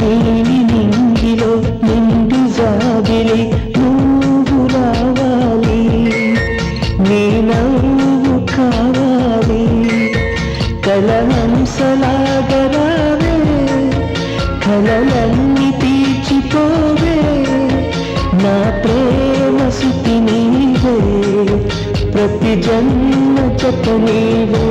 నీలి నింగిలో నిండు జాబిలి నువ్వు రావాలి. నీ నవ్వు కావాలి. కలహంసలాగరావే కలలన్నీ తీర్చిపోవే. నా ప్రేమ సుతి నీవే ప్రతి జన్మ జత నీవే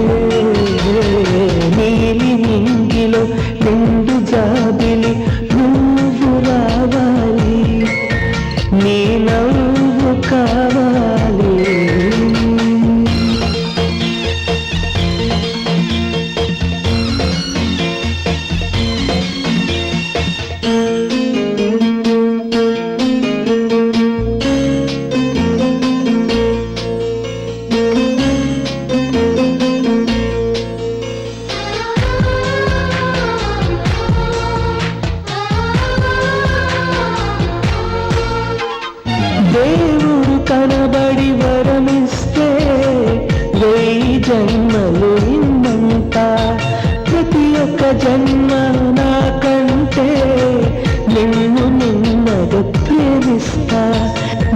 నిన్నగా ప్రేమిస్తా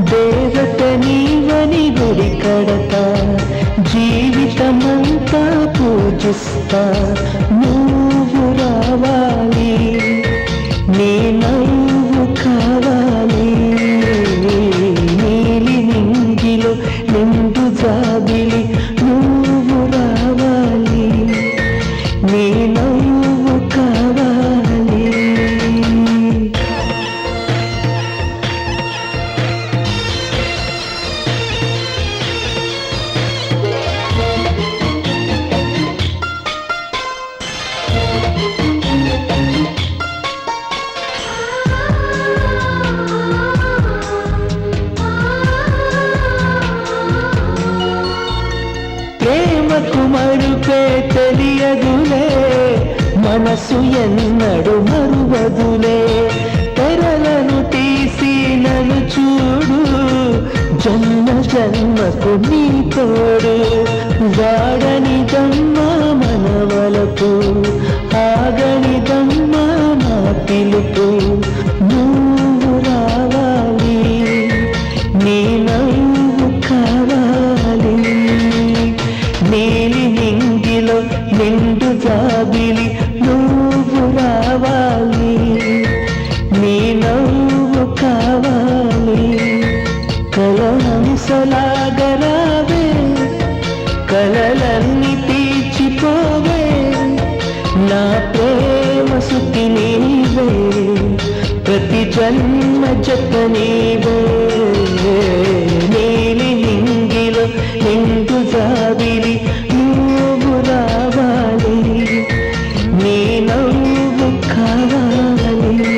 దేవత నీవని గుడి కడతా జీవితమంతా పూజిస్తా నువ్వు రావాలి నీ నవ్వు కావాలి నీలి నింగిలో నిండు జాబిలి మనసు ఎన్నడు మరువదులే తెరలను తీసి నన్ను చూడు. జన్మ జన్మకు నీ తోడు. వాడని దమ్మ మనవలకు ఆగని దమ్మ నా పిలుపు నువ్వు రావాలి. నీ నవ్వు కావాలి. నీలి నింగిలో నిండు జాబి నా ప్రేమ సుఖి నీవే. ప్రతి జన్మ జత